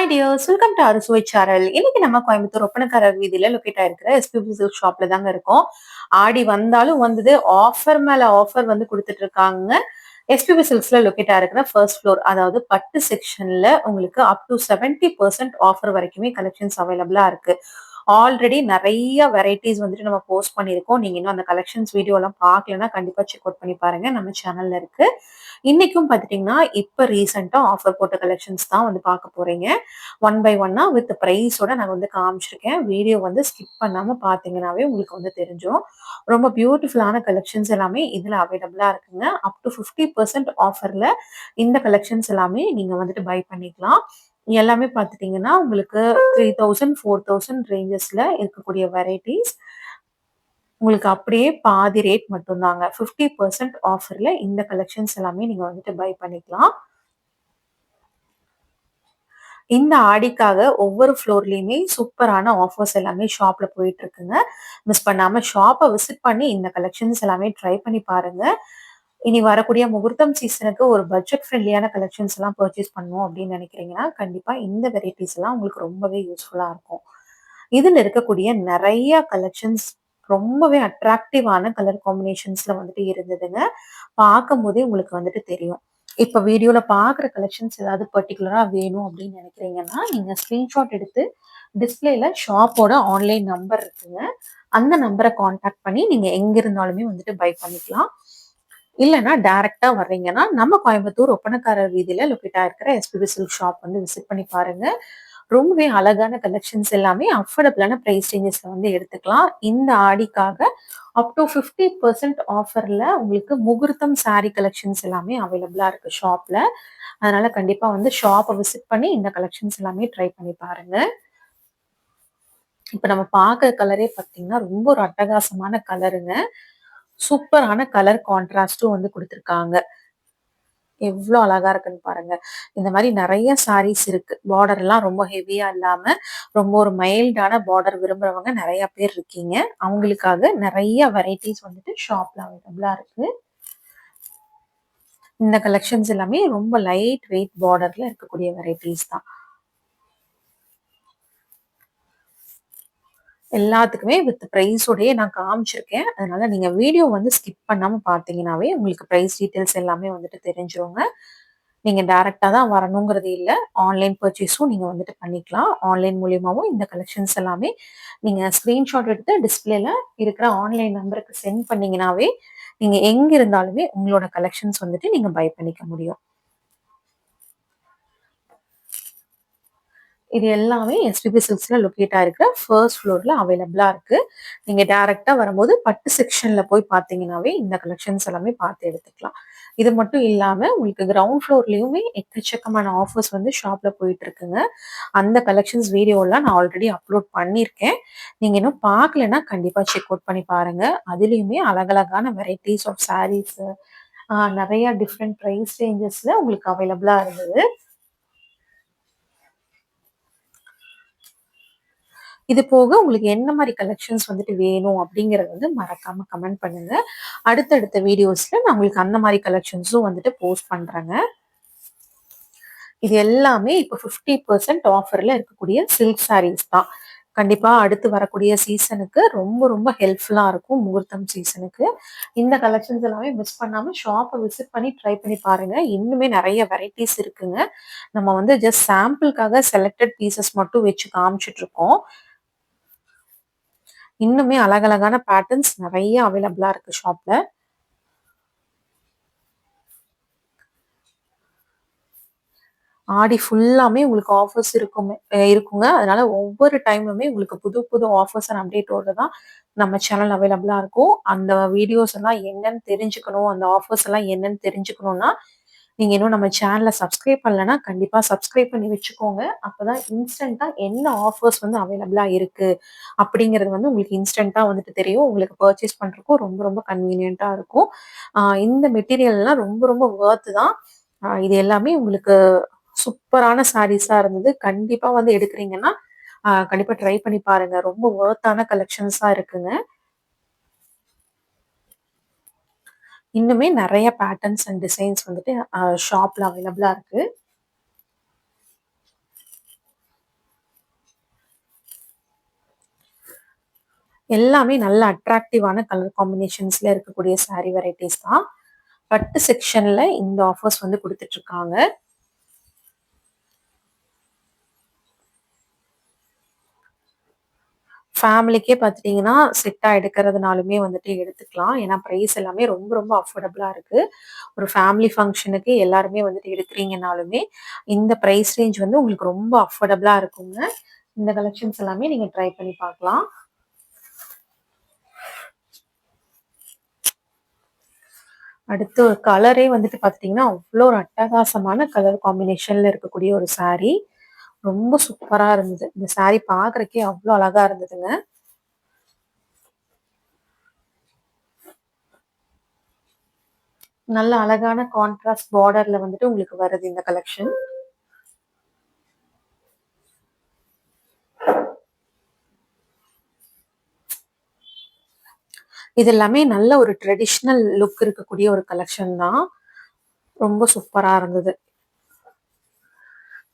Hi dears welcome to Arusuvai channel இன்னைக்கு நம்ம கோயம்புத்தூர் ஒப்பனக்காரர் வீதியில லொக்கேட் ஆயிருக்கிற எஸ்பிபி சில்க் ஷாப்ல தாங்க இருக்கோம். ஆடி வந்தாலும் வந்தது ஆஃபர் மேல ஆஃபர் வந்து கொடுத்துட்டு இருக்காங்க. எஸ்பிபி சில்க்ஸ்ல லொக்கேட் ஆயிருக்கிற ஃபர்ஸ்ட் ஃப்ளோர் அதாவது பட்டு செக்ஷன்ல உங்களுக்கு up to seventy percent offer வரைக்குமே கலெக்ஷன்ஸ் அவைலபிளா இருக்கு. ஆல்ரெடி நிறைய வெரைட்டிஸ் வந்துட்டு நம்ம போஸ்ட் பண்ணியிருக்கோம். நீங்க இன்னும் அந்த கலெக்ஷன்ஸ் வீடியோ எல்லாம் பார்க்கலன்னா கண்டிப்பா செக் அவுட் பண்ணி பாருங்க. நம்ம சேனல்ல இருக்கு. இன்னைக்கும் பார்த்துட்டீங்கன்னா இப்போ ரீசெண்டாக ஆஃபர் போட்ட கலெக்ஷன்ஸ் தான் வந்து பார்க்க போறீங்க. ஒன் பை ஒன்னா வித் ப்ரைஸோட நான் வந்து காமிச்சிருக்கேன். வீடியோ வந்து ஸ்கிப் பண்ணாமல் பார்த்தீங்கன்னாவே உங்களுக்கு வந்து தெரிஞ்சும் ரொம்ப பியூட்டிஃபுல்லான கலெக்ஷன்ஸ் எல்லாமே இதில் அவைலபிளாக இருக்குங்க. அப் டு ஃபிஃப்டி பர்சன்ட் ஆஃபரில் இந்த கலெக்ஷன்ஸ் எல்லாமே நீங்கள் வந்துட்டு பை பண்ணிக்கலாம். எல்லாமே பார்த்துட்டிங்கன்னா உங்களுக்கு த்ரீ தௌசண்ட் ஃபோர் தௌசண்ட் ரேஞ்சஸில் இருக்கக்கூடிய வெரைட்டிஸ் உங்களுக்கு அப்படியே பாதி ரேட் மட்டும்தாங்க. ஃபிஃப்டி பர்சன்ட் ஆஃபரில் இந்த கலெக்ஷன்ஸ் எல்லாமே நீங்கள் வந்துட்டு பை பண்ணிக்கலாம். இந்த ஆடிக்காக ஒவ்வொரு ஃப்ளோர்லேயுமே சூப்பரான ஆஃபர்ஸ் எல்லாமே ஷாப்பில் போயிட்டு இருக்குங்க மிஸ் பண்ணாமல் ஷாப்பை விசிட் பண்ணி இந்த கலெக்ஷன்ஸ் எல்லாமே ட்ரை பண்ணி பாருங்க. இனி வரக்கூடிய முகூர்த்தம் சீசனுக்கு ஒரு பட்ஜெட் ஃப்ரெண்ட்லியான கலெக்ஷன்ஸ் எல்லாம் பர்ச்சேஸ் பண்ணுவோம் அப்படின்னு நினைக்கிறீங்கன்னா கண்டிப்பாக இந்த வெரைட்டிஸ் எல்லாம் உங்களுக்கு ரொம்பவே யூஸ்ஃபுல்லாக இருக்கும். இதில் இருக்கக்கூடிய நிறைய கலெக்ஷன்ஸ் ரொம்பவே அட்ராக்டிவான கலர் காம்பினேஷன்ஸ்ல வந்துட்டு இருந்ததுங்க. பார்க்கும் போதே உங்களுக்கு வந்துட்டு தெரியும். இப்போ வீடியோவில் பார்க்குற கலெக்ஷன்ஸ் ஏதாவது பர்டிகுலராக வேணும் அப்படின்னு நினைக்கிறீங்கன்னா நீங்கள் ஸ்க்ரீன்ஷாட் எடுத்து டிஸ்பிளேல ஷாப்போட ஆன்லைன் நம்பர் இருக்குங்க. அந்த நம்பரை காண்டாக்ட் பண்ணி நீங்கள் எங்கே இருந்தாலுமே வந்துட்டு பை பண்ணிக்கலாம். இல்லைன்னா டைரக்டா வர்றீங்கன்னா நம்ம கோயம்புத்தூர் ஒப்பனக்காரர் வீதியில லொக்கேட் இருக்கிற எஸ்பிபி சில்க் ஷாப் வந்து விசிட் பண்ணி பாருங்க. ரொம்பவே அழகான கலெக்ஷன்ஸ் எல்லாமே அஃபோர்டபுளான ப்ரைஸ் ரேஞ்சஸ்ல வந்து எடுத்துக்கலாம். இந்த ஆடிக்காக அப் டு ஃபிஃப்டி பர்சன்ட் ஆஃபர்ல உங்களுக்கு முகூர்த்தம் சாரீ கலெக்ஷன்ஸ் எல்லாமே அவைலபிளா இருக்கு ஷாப்ல அதனால கண்டிப்பா வந்து ஷாப்பை விசிட் பண்ணி இந்த கலெக்ஷன்ஸ் எல்லாமே ட்ரை பண்ணி பாருங்க. இப்ப நம்ம பார்க்குற கலரே பார்த்தீங்கன்னா ரொம்ப ஒரு அட்டகாசமான கலருங்க சூப்பரான கலர் கான்ட்ராஸ்டும் வந்து கொடுத்துருக்காங்க. எவ்வளோ அழகா இருக்குன்னு பாருங்க. இந்த மாதிரி நிறைய சாரீஸ் இருக்கு. பார்டர் எல்லாம் ரொம்ப ஹெவியா இல்லாம ரொம்ப ஒரு மைல்டான பார்டர் விரும்புறவங்க நிறைய பேர் இருக்கீங்க. அவங்களுக்காக நிறைய வெரைட்டிஸ் வந்துட்டு ஷாப்ல அவைலபிளா இருக்கு. இந்த கலெக்ஷன்ஸ் எல்லாமே ரொம்ப லைட் வெயிட் பார்டர்ல இருக்கக்கூடிய வெரைட்டிஸ் தான். எல்லாத்துக்குமே வித் ப்ரைஸோடையே நான் காமிச்சிருக்கேன். அதனால நீங்க வீடியோ வந்து ஸ்கிப் பண்ணாம பார்த்தீங்கன்னாவே உங்களுக்கு ப்ரைஸ் டீட்டெயில்ஸ் எல்லாமே வந்துட்டு தெரிஞ்சிருங்க. நீங்க டைரக்டா தான் வரணுங்கிறது இல்லை. ஆன்லைன் பர்ச்சேஸும் நீங்க வந்துட்டு பண்ணிக்கலாம். ஆன்லைன் மூலியமாவும் இந்த கலெக்ஷன்ஸ் எல்லாமே நீங்க ஸ்கிரீன்ஷாட் எடுத்து டிஸ்பிளேல இருக்கிற ஆன்லைன் நம்பருக்கு சென்ட் பண்ணீங்கன்னாவே நீங்க எங்க இருந்தாலுமே உங்களோட கலெக்ஷன்ஸ் வந்துட்டு நீங்க பை பண்ணிக்க முடியும். இது எல்லாமே எஸ்பிபி சில்க்ஸில் லொக்கேட் ஆயிருக்கிற ஃபர்ஸ்ட் ஃப்ளோர்ல அவைலபிளா இருக்கு. நீங்க டேரெக்டாக வரும்போது பட்டு செக்ஷன்ல போய் பார்த்தீங்கன்னாவே இந்த கலெக்ஷன்ஸ் எல்லாமே பார்த்து எடுத்துக்கலாம். இது மட்டும் இல்லாம உங்களுக்கு கிரவுண்ட் ஃப்ளோர்லயுமே எக்கச்சக்கமான ஆஃபர்ஸ் வந்து ஷாப்ல போயிட்டுருக்குங்க. அந்த கலெக்ஷன்ஸ் வீடியோலாம் நான் ஆல்ரெடி அப்லோட் பண்ணியிருக்கேன். நீங்க இன்னும் பார்க்கலன்னா கண்டிப்பா செக் அவுட் பண்ணி பாருங்க. அதுலயுமே அழகழகான வெரைட்டிஸ் ஆஃப் சாரீஸு நிறைய டிஃப்ரெண்ட் ப்ரைஸ் ரேஞ்சஸில் உங்களுக்கு அவைலபிளா இருந்தது. இது போக உங்களுக்கு என்ன மாதிரி கலெக்ஷன்ஸ் வந்துட்டு வேணும் அப்படிங்கறத வந்து மறக்காம கமெண்ட் பண்ணுங்க. அடுத்தடுத்த வீடியோஸ்ல நான் உங்களுக்கு அந்த மாதிரி கலெக்ஷன்ஸும் வந்துட்டு போஸ்ட் பண்றேங்க. இது எல்லாமே இப்போ ஃபிஃப்டி பர்சன்ட் ஆஃபர்ல இருக்கக்கூடிய சில்க் சாரீஸ் தான். கண்டிப்பா அடுத்து வரக்கூடிய சீசனுக்கு ரொம்ப ரொம்ப ஹெல்ப்ஃபுல்லா இருக்கும் முகூர்த்தம் சீசனுக்கு இந்த கலெக்ஷன்ஸ் எல்லாமே மிஸ் பண்ணாம ஷாப்பை விசிட் பண்ணி ட்ரை பண்ணி பாருங்க. இன்னுமே நிறைய வெரைட்டிஸ் இருக்குங்க. நம்ம வந்து ஜஸ்ட் சாம்பிளுக்காக செலக்டட் பீசஸ் மட்டும் வச்சு காமிச்சிட்டு இருக்கோம். இன்னுமே அழகழகான பேட்டர்ன்ஸ் நிறைய அவைலபிளா இருக்கு ஷாப்ல ஆடி ஃபுல்லாமே உங்களுக்கு ஆஃபர்ஸ் இருக்குமே இருக்குங்க. அதனால ஒவ்வொரு டைமுமே உங்களுக்கு புது புது ஆஃபர்ஸ் அண்ட் அப்டேட்டோட தான் நம்ம சேனல் அவைலபிளா இருக்கும். அந்த வீடியோஸ் எல்லாம் என்னன்னு தெரிஞ்சுக்கணும் அந்த ஆஃபர்ஸ் எல்லாம் என்னன்னு தெரிஞ்சுக்கணும்னா நீங்க இன்னும் நம்ம சேனலை சப்ஸ்கிரைப் பண்ணலன்னா கண்டிப்பா சப்ஸ்கிரைப் பண்ணி வச்சுக்கோங்க. அப்பதான் இன்ஸ்டன்டா என்ன ஆஃபர்ஸ் வந்து அவைலபிளா இருக்கு அப்படிங்கிறது வந்து உங்களுக்கு இன்ஸ்டன்டா வந்துட்டு தெரியும். உங்களுக்கு பர்ச்சேஸ் பண்றதுக்கும் ரொம்ப ரொம்ப கன்வீனியன்ட்டா இருக்கும். இந்த மெட்டீரியல் எல்லாம் ரொம்ப ரொம்ப ஒர்த்து தான். இது எல்லாமே உங்களுக்கு சூப்பரான சாரீஸா இருந்தது. கண்டிப்பா வந்து எடுக்கிறீங்கன்னா கண்டிப்பா ட்ரை பண்ணி பாருங்க. ரொம்ப ஒர்த்தான கலெக்ஷன்ஸா இருக்குங்க. இன்னுமே நிறைய பேட்டர்ன்ஸ் அண்ட் டிசைன்ஸ் வந்துட்டு ஷாப்ல அவைலபிளா இருக்கு. எல்லாமே நல்ல அட்ராக்டிவான கலர் காம்பினேஷன்ஸ்ல இருக்கக்கூடிய சாரீ வெரைட்டிஸ் தான். பட்டு செக்ஷன்ல இந்த ஆஃபர்ஸ் வந்து கொடுத்துட்டு இருக்காங்க. ஃபேமிலிக்கே பார்த்துட்டிங்கன்னா செட்டாக எடுக்கிறதுனாலுமே வந்துட்டு எடுத்துக்கலாம். ஏன்னா ப்ரைஸ் எல்லாமே ரொம்ப ரொம்ப அஃபோர்டபுளாக இருக்குது ஒரு ஃபேமிலி ஃபங்க்ஷனுக்கு எல்லாருமே வந்துட்டு எடுக்கிறீங்கனாலுமே இந்த ப்ரைஸ் ரேஞ்ச் வந்து உங்களுக்கு ரொம்ப அஃபோர்டபுளாக இருக்குங்க. இந்த கலெக்ஷன்ஸ் எல்லாமே நீங்கள் ட்ரை பண்ணி பார்க்கலாம். அடுத்து ஒரு கலரே வந்துட்டு பார்த்துட்டிங்கன்னா அவ்வளோ ஒரு அட்டகாசமான கலர் காம்பினேஷனில் இருக்கக்கூடிய ஒரு சாரீ ரொம்ப சூப்பராக இருந்தது. இந்த saree பார்க்குறக்கே அவ்வளோ அழகா இருந்ததுங்க. நல்ல அழகான கான்ட்ராஸ்ட் பார்டர்ல வந்துட்டு உங்களுக்கு வருது இந்த கலெக்ஷன் இது எல்லாமே நல்ல ஒரு ட்ரெடிஷ்னல் லுக் இருக்கக்கூடிய ஒரு கலெக்ஷன் தான். ரொம்ப சூப்பரா இருந்தது.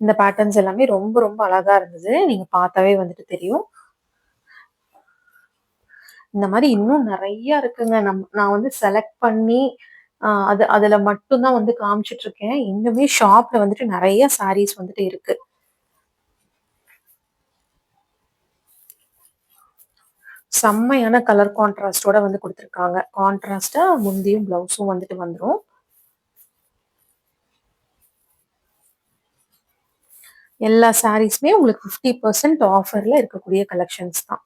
இந்த பேட்டர்ன்ஸ் எல்லாமே ரொம்ப ரொம்ப அழகா இருந்தது. நீங்க பார்த்தாவே வந்துட்டு தெரியும். இந்த மாதிரி இன்னும் நிறைய இருக்குங்க. நம் நான் வந்து செலக்ட் பண்ணி ஆஹ் அது அதுல மட்டும்தான் வந்து காமிச்சிட்டு இருக்கேன் இன்னுமே ஷாப்ல வந்துட்டு நிறைய சாரீஸ் வந்துட்டு இருக்கு. செம்மையான கலர் கான்ட்ராஸ்டோட வந்து கொடுத்துருக்காங்க. கான்ட்ராஸ்டா முந்தியும் பிளவுஸும் வந்துட்டு வந்துடும் எல்லா சாரீஸ்மே உங்களுக்கு ஃபிஃப்டி பர்சன்ட் ஆஃபர்ல இருக்கக்கூடிய கலெக்ஷன்ஸ் தான்.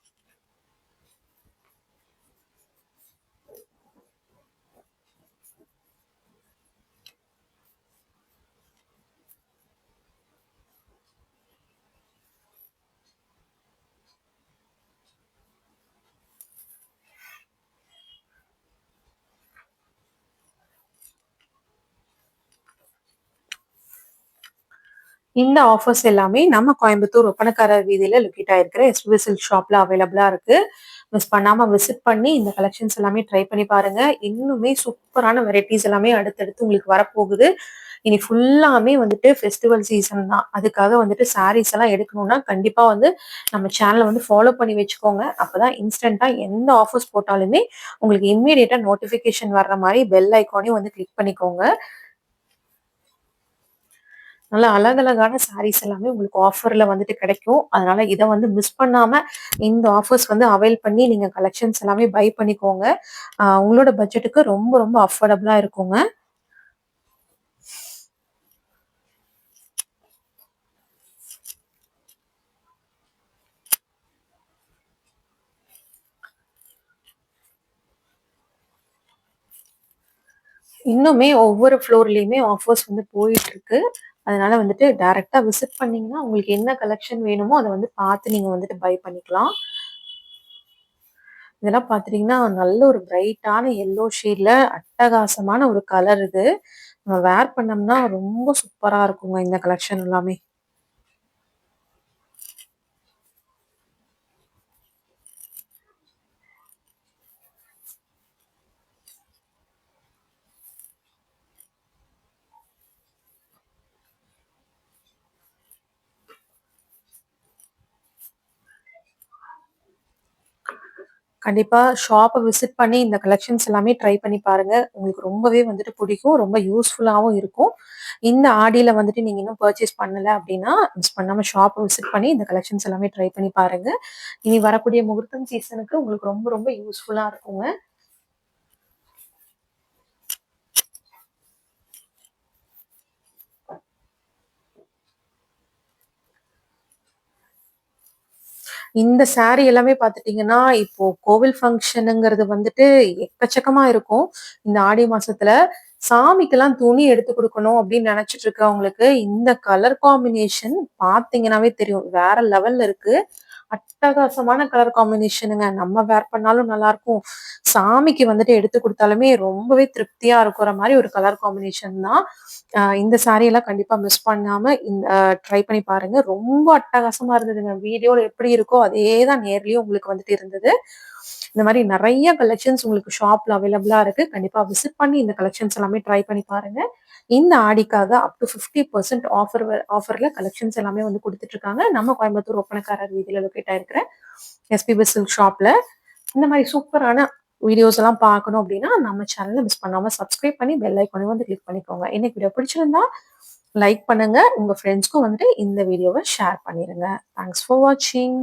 இந்த ஆஃபர்ஸ் எல்லாமே நம்ம கோயம்புத்தூர் ஒப்பனக்காரர் வீதியில லொக்கேட் ஆயிருக்கிற எஸ்பி சில்க் ஷாப்ல அவைலபிளா இருக்கு. மிஸ் பண்ணாம விசிட் பண்ணி இந்த கலெக்ஷன்ஸ் எல்லாமே ட்ரை பண்ணி பாருங்க. இன்னுமே சூப்பரான வெரைட்டிஸ் எல்லாமே அடுத்தடுத்து உங்களுக்கு வரப்போகுது. இனி ஃபுல்லாமே வந்துட்டு ஃபெஸ்டிவல் சீசன் தான். அதுக்காக வந்துட்டு சாரீஸ் எல்லாம் எடுக்கணும்னா கண்டிப்பா வந்து நம்ம சேனலை வந்து ஃபாலோ பண்ணி வச்சுக்கோங்க. அப்பதான் இன்ஸ்டன்டா எந்த ஆஃபர்ஸ் போட்டாலுமே உங்களுக்கு இம்மீடியட்டா நோட்டிபிகேஷன் வர்ற மாதிரி பெல் ஐக்கானையும் வந்து கிளிக் பண்ணிக்கோங்க. நல்ல அழகழகான சாரீஸ் எல்லாமே உங்களுக்கு ஆஃபர்ல வந்துட்டு கிடைக்கும். அதனால இதை வந்து மிஸ் பண்ணாம இந்த ஆஃபர்ஸ் வந்து அவைல் பண்ணி நீங்க கலெக்ஷன்ஸ் எல்லாமே பை பண்ணிக்கோங்க. உங்களோட பட்ஜெட்டுக்கு ரொம்ப ரொம்ப அஃபோர்டபுளா இருக்குங்க. இன்னுமே ஒவ்வொரு ஃப்ளோர்லயுமே ஆஃபர்ஸ் வந்து போயிட்டு இருக்கு. அதனால வந்துட்டு டைரக்டா விசிட் பண்ணீங்கன்னா உங்களுக்கு என்ன கலெக்ஷன் வேணுமோ அதை வந்து பார்த்து நீங்க வந்துட்டு பை பண்ணிக்கலாம். இதெல்லாம் பார்த்துட்டீங்கன்னா நல்ல ஒரு பிரைட்டான எல்லோ ஷேட்ல அட்டகாசமான ஒரு கலர் இது. நம்ம வேர் பண்ணோம்னா ரொம்ப சூப்பராக இருக்குங்க இந்த கலெக்ஷன் எல்லாமே. கண்டிப்பா ஷாப்பை விசிட் பண்ணி இந்த கலெக்ஷன்ஸ் எல்லாமே ட்ரை பண்ணி பாருங்க. உங்களுக்கு ரொம்பவே வந்துட்டு பிடிக்கும் ரொம்ப யூஸ்ஃபுல்லாகவும் இருக்கும். இந்த ஆடியில வந்துட்டு நீங்க இன்னும் பர்ச்சேஸ் பண்ணல அப்படின்னா மிஸ் பண்ணாம ஷாப்பை விசிட் பண்ணி இந்த கலெக்ஷன்ஸ் எல்லாமே ட்ரை பண்ணி பாருங்க. இனி வரக்கூடிய முகூர்த்தம் சீசனுக்கு உங்களுக்கு ரொம்ப ரொம்ப யூஸ்ஃபுல்லா இருக்குங்க. இந்த saree எல்லாமே பார்த்துட்டீங்கன்னா இப்போ கோவில் ஃபங்க்ஷனுங்கிறது வந்துட்டு எக்கச்சக்கமா இருக்கும். இந்த ஆடி மாசத்துல சாமிக்கெல்லாம் துணி எடுத்து கொடுக்கணும் அப்படின்னு நினைச்சிட்டு இருக்கவங்களுக்கு இந்த கலர் காம்பினேஷன் பார்த்தீங்கன்னாவே தெரியும். வேற லெவல்ல இருக்கு. அட்டகாசமான கலர் காம்பினேஷனுங்க நம்ம வேர் பண்ணாலும் நல்லா இருக்கும் சாமிக்கு வந்துட்டு எடுத்து கொடுத்தாலுமே ரொம்பவே திருப்தியா இருக்கிற மாதிரி ஒரு கலர் காம்பினேஷன் தான். இந்த சாரியெல்லாம் எல்லாம் கண்டிப்பா மிஸ் பண்ணாம இந்த ட்ரை பண்ணி பாருங்க. ரொம்ப அட்டகாசமா இருந்ததுங்க. வீடியோல எப்படி இருக்கோ அதே தான் நேர்லயும் உங்களுக்கு வந்துட்டு இருந்தது. இந்த மாதிரி நிறைய கலெக்ஷன்ஸ் உங்களுக்கு ஷாப்ல அவைலபிளா இருக்கு. கண்டிப்பா விசிட் பண்ணி இந்த கலெக்ஷன்ஸ் எல்லாமே ட்ரை பண்ணி பாருங்க. இந்த ஆடிக்காக up to fifty percent offer ஆஃபரில் கலெக்ஷன்ஸ் எல்லாமே வந்து கொடுத்துட்ருக்காங்க. நம்ம கோயம்புத்தூர் ஒப்பனக்காரர் வீதியில் லொக்கேட் ஆயிருக்கிற எஸ்பி பெஸ்டில் ஷாப்பில் இந்த மாதிரி சூப்பரான வீடியோஸ் எல்லாம் பார்க்கணும் அப்படின்னா நம்ம சேனலை மிஸ் பண்ணாமல் சப்ஸ்கிரைப் பண்ணி பெல் ஐக்கோனே வந்து கிளிக் பண்ணிக்கோங்க. இன்னைக்கு வீடியோ பிடிச்சிருந்தா லைக் பண்ணுங்க. உங்கள் ஃப்ரெண்ட்ஸ்க்கும் வந்துட்டு இந்த வீடியோவை ஷேர் பண்ணிடுங்க தேங்க்ஸ் ஃபார் வாட்சிங்